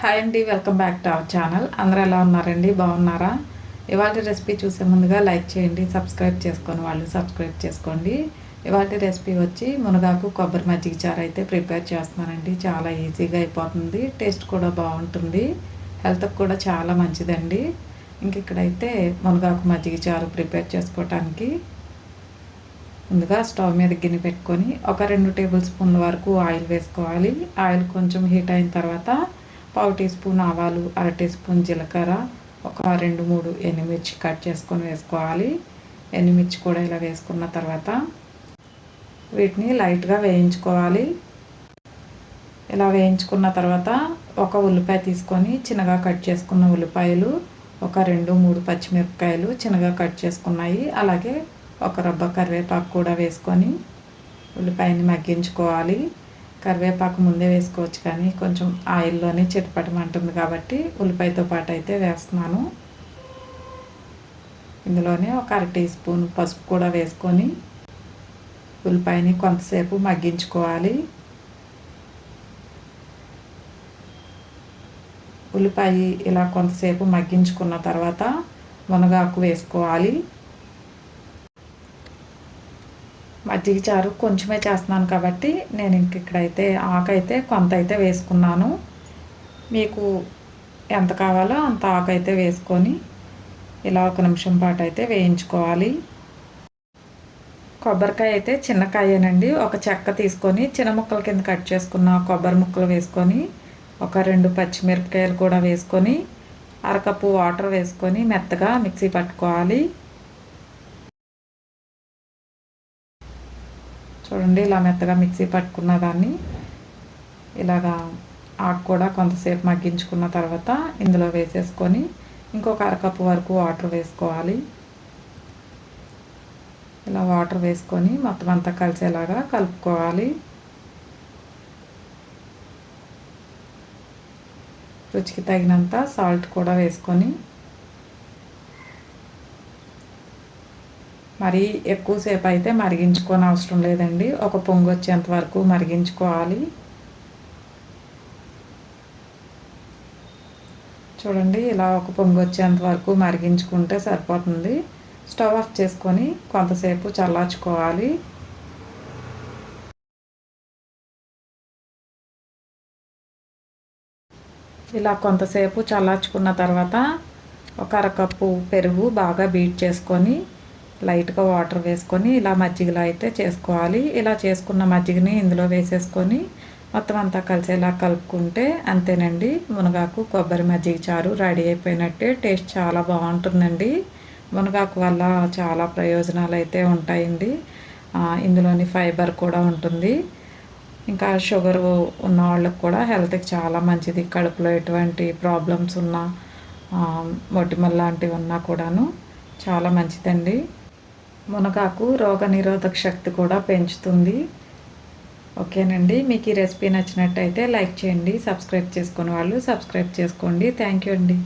Hi అండి welcome back to our channel అందరూ ఎలా ఉన్నారండి? బాగున్నారా? ఇవాళ రెసిపీ చూసే ముందుగా లైక్ చేయండి సబ్స్క్రైబ్ చేసుకొని వాళ్ళు సబ్స్క్రైబ్ చేసుకోండి. ఇవాళ రెసిపీ వచ్చి మునగాకు కొబ్బరి మజ్జిగ చారు అయితే ప్రిపేర్ చేస్తున్నానండి. చాలా ఈజీగా అయిపోతుంది. టేస్ట్ కూడా బాగుంటుంది. హెల్త్కి కూడా చాలా మంచిదండి. ఇంక ఇక్కడైతే మునగాకు మజ్జిగ చారు ప్రిపేర్ చేసుకోవటానికి ముందుగా స్టవ్ మీద గిన్నె పెట్టుకొని ఒక రెండు టేబుల్ స్పూన్ల వరకు ఆయిల్ వేసుకోవాలి. ఆయిల్ కొంచెం హీట్ అయిన తర్వాత పావు టీ స్పూన్ ఆవాలు అర టీ స్పూన్ జీలకర్ర ఒక రెండు మూడు ఎండుమిర్చి కట్ చేసుకొని వేసుకోవాలి. ఎండుమిర్చి కూడా ఇలా వేసుకున్న తర్వాత వీటిని లైట్గా వేయించుకోవాలి. ఇలా వేయించుకున్న తర్వాత ఒక ఉల్లిపాయ తీసుకొని చిన్నగా కట్ చేసుకున్న ఉల్లిపాయలు ఒక రెండు మూడు పచ్చిమిరపకాయలు చిన్నగా కట్ చేసుకున్నాయి. అలాగే ఒక రబ్బ కరివేపాకు కూడా వేసుకొని ఉల్లిపాయని మగ్గించుకోవాలి. కరివేపాకు ముందే వేసుకోవచ్చు కానీ కొంచెం ఆయిల్లోనే చిటపటమంటుంది కాబట్టి ఉల్లిపాయతో పాటు అయితే వేస్తున్నాను. ఇందులోనే ఒక అర టీ స్పూన్ పసుపు కూడా వేసుకొని ఉల్లిపాయని కొంతసేపు మగ్గించుకోవాలి. ఉల్లిపాయ ఇలా కొంతసేపు మగ్గించుకున్న తర్వాత మునగాకు వేసుకోవాలి. మజ్జిగ చారు కొంచెమే చేస్తున్నాను కాబట్టి నేను ఇంక ఇక్కడైతే ఆకైతే కొంత అయితే వేసుకున్నాను. మీకు ఎంత కావాలో అంత ఆకైతే వేసుకొని ఇలా ఒక నిమిషం పాటు అయితే వేయించుకోవాలి. కొబ్బరికాయ అయితే చిన్నకాయేనండి ఒక చెక్క తీసుకొని చిన్న ముక్కల కింద కట్ చేసుకున్న కొబ్బరి ముక్కలు వేసుకొని ఒక రెండు పచ్చిమిరపకాయలు కూడా వేసుకొని అరకప్పు వాటర్ వేసుకొని మెత్తగా మిక్సీ పట్టుకోవాలి. చూడండి ఇలా మెత్తగా మిక్సీ పట్టుకున్న దాన్ని ఇలాగా ఆకు కూడా కొంతసేపు మగ్గించుకున్న తర్వాత ఇందులో వేసేసుకొని ఇంకొక అరకప్పు వరకు వాటర్ వేసుకోవాలి. ఇలా వాటర్ వేసుకొని మొత్తం అంతా కలిసేలాగా కలుపుకోవాలి. రుచికి తగినంత సాల్ట్ కూడా వేసుకొని మరి ఎక్కువసేపు అయితే మరిగించుకోని అవసరం లేదండి. ఒక పొంగు వచ్చేంత వరకు మరిగించుకోవాలి. చూడండి ఇలా ఒక పొంగు వచ్చేంత వరకు మరిగించుకుంటే సరిపోతుంది. స్టవ్ ఆఫ్ చేసుకొని కొంతసేపు చల్లార్చుకోవాలి. ఇలా కొంతసేపు చల్లార్చుకున్న తర్వాత ఒక అరకప్పు పెరుగు బాగా బీట్ చేసుకొని లైట్గా వాటర్ వేసుకొని ఇలా మజ్జిగలో అయితే చేసుకోవాలి. ఇలా చేసుకున్న మజ్జిగని ఇందులో వేసేసుకొని మొత్తం అంతా కలిసేలా కలుపుకుంటే అంతేనండి. మునగాకు కొబ్బరి మజ్జిగ చారు రెడీ అయిపోయినట్టే టేస్ట్ చాలా బాగుంటుందండి. మునగాకు వల్ల చాలా ప్రయోజనాలు అయితే ఉంటాయండి ఇందులోని ఫైబర్ కూడా ఉంటుంది. ఇంకా షుగర్ ఉన్న వాళ్ళకి కూడా హెల్త్కి చాలా మంచిది. కడుపులో ఎటువంటి ప్రాబ్లమ్స్ ఉన్నా మొటిమల్ లాంటివి ఉన్నా కూడాను చాలా మంచిదండి. మునగాకు రోగనిరోధక శక్తి కూడా పెంచుతుంది. ఓకేనండి. మీకు ఈ రెసిపీ నచ్చినట్టయితే లైక్ చేయండి సబ్స్క్రైబ్ చేసుకునే వాళ్ళు సబ్స్క్రైబ్ చేసుకోండి. థ్యాంక్ యూ అండి.